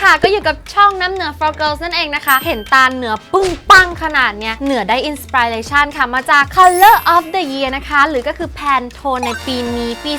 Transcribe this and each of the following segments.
ค่ะ ก็อยู่กับช่องน้ำเหนือ for girls นั่นเองนะคะ เห็นตาเหนือปึ้งปังขนาดเนี้ยเหนือได้อินสปิเรชันค่ะมาจาก color of the year นะคะ หรือก็คือแพนโทนในปีนี้ปี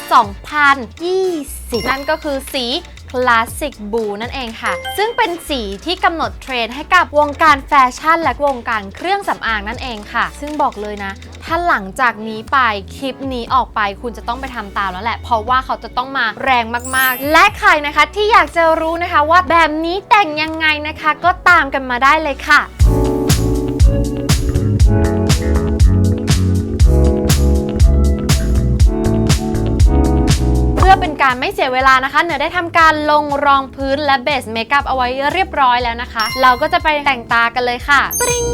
2020 นั่นก็คือสี Classic Blue นั่นเองค่ะ ซึ่งเป็นสีที่กำหนดเทรนด์ให้กับวงการแฟชั่น และวงการเครื่องสำอางนั่นเองค่ะ ซึ่งบอกเลยนะ ถ้าหลังจากนี้ไปคลิปนี้ออกไปคุณจะต้องไปทำตามแล้วแหละ เพราะว่าเขาจะต้องมาแรงมากๆ และใครนะคะที่อยากจะรู้นะคะว่าแบบนี้แต่งยังไงนะคะ ก็ตามกันมาได้เลยค่ะ การไม่เสียเวลานะคะ เหนือได้ทำการลงรองพื้นและเบสเมคอัพเอาไว้เรียบร้อยแล้วนะคะ เราก็จะไปแต่งตากันเลยค่ะปริง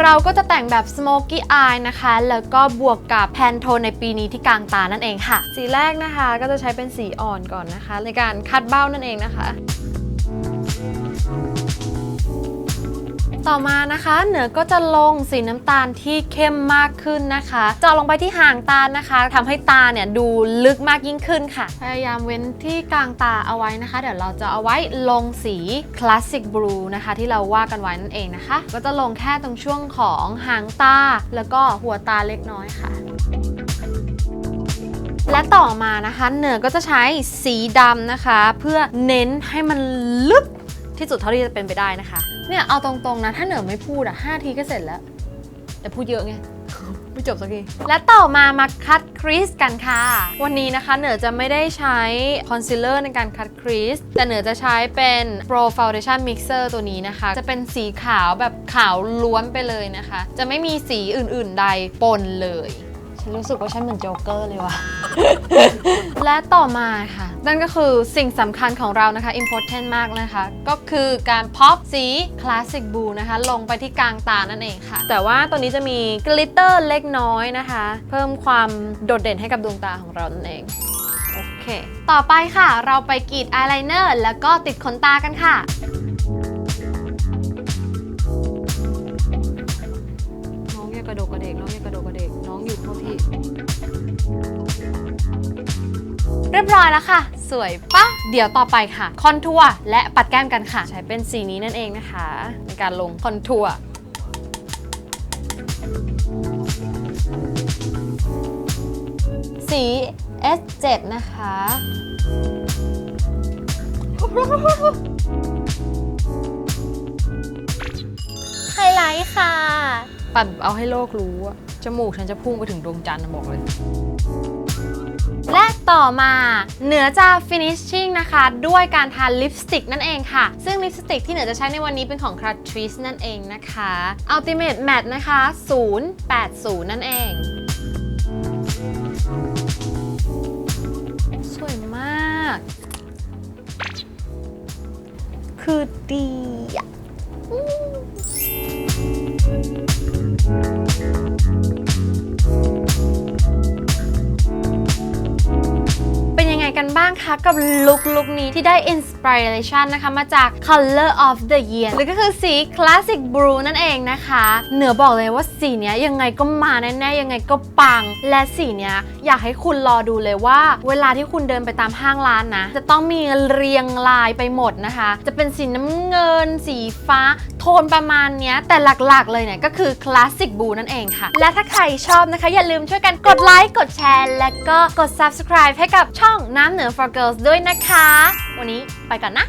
เราก็จะแต่งแบบ smoky eye นะคะ แล้วก็บวกกับแพนโทนในปีนี้ที่กลางตานั่นเองค่ะ สีแรกนะคะก็จะใช้เป็นสีอ่อนก่อนนะคะ ในการคัดเบ้านั่นเองนะคะ ต่อมานะคะเหนือก็จะลงสีน้ำตาลที่เข้มมากขึ้นนะคะเจาะลงไปที่ห่างตานะคะทำให้ตาเนี่ยดูลึกมากยิ่งขึ้นค่ะ พยายามเว้นที่กลางตาเอาไว้นะคะ เดี๋ยวเราจะเอาไว้ลงสี Classic Blue นะคะ ที่เราว่ากันไว้นั่นเองนะคะ ก็จะลงแค่ตรงช่วงของหางตา แล้วก็หัวตาเล็กน้อยค่ะและต่อมานะคะ เหนือก็จะใช้สีดำนะคะ เพื่อเน้นให้มันลึก ที่สุดเท่าที่จะเป็นไปได้นะคะ เนี่ยเอาตรงๆนะ ถ้าเหนือไม่พูดอะ5ทีก็เสร็จแล้ว แต่พูดเยอะไง ไม่จบสักที และต่อมามาคัดครีสกันค่ะ วันนี้นะคะเหนือจะไม่ได้ใช้คอนซีลเลอร์ในการคัดครีสแต่เหนือจะใช้เป็น Pro Foundation Mixer ตัวนี้นะคะ จะเป็นสีขาวแบบขาวล้วนไปเลยนะคะ จะไม่มีสีอื่นๆใดปนเลย ฉันรู้สึกว่าฉันเหมือนโจ๊กเกอร์เลยว่ะ และต่อมาค่ะ นั่นก็คือสิ่งสำคัญของเรานะคะ important มากนะคะ ก็คือการพอปสี classic blue นะคะ ลงไปที่กลางตานั่นเองค่ะ แต่ว่าตัวนี้จะมีกลิตเตอร์เล็กน้อยนะคะ เพิ่มความโดดเด่นให้กับดวงตาของเรานั่นเอง โอเค ต่อไปค่ะ เราไปกรีดอายไลเนอร์แล้วก็ติดขนตากันค่ะ รียบร้อยแล้วค่ะ สวยปะเดี๋ยวต่อไปค่ะ คอนทัวร์และปัดแก้มกันค่ะ ใช้เป็นสีนี้นั่นเองนะคะในการลงคอนทัวร์สี S7 นะคะไฮไลท์ค่ะ ปัดเอาให้โลกรู้อะ จมูกฉันจะพุ่งไปถึงดวงจันทร์บอกเลย และต่อมาเหนือจะ finishing นะคะ ด้วยการทาลิปสติกนั่นเองค่ะ ซึ่งลิปสติกที่เหนือจะใช้ในวันนี้เป็นของ Catrice นั่นเองนะคะ Ultimate Matte นะคะ 080 นั่นเองสวยมาก คือดี คะกับลุคลุคนี้ที่ได้อินสปิเรชันนะคะมาจาก Color of the Year หรือก็คือสี Classic Blue นั่นเองนะคะ เหนือบอกเลยว่าสีเนี้ยยังไงก็มาแน่ๆ ยังไงก็ปัง และสีเนี้ยอยากให้คุณรอดูเลยว่า เวลาที่คุณเดินไปตามห้างร้านนะ จะต้องมีเรียงลายไปหมดนะคะ จะเป็นสีน้ำเงิน สีฟ้า ทนประมาณนี้แต่หลักๆ เลยเนี่ยก็คือคลาสสิกบูนั่นเองค่ะ และถ้าใครชอบนะคะ อย่าลืมช่วยกันกดไลค์กดแชร์และก็กด subscribe ให้กับช่องน้ำเหนือ for girls ด้วยนะคะ วันนี้ไปก่อนนะ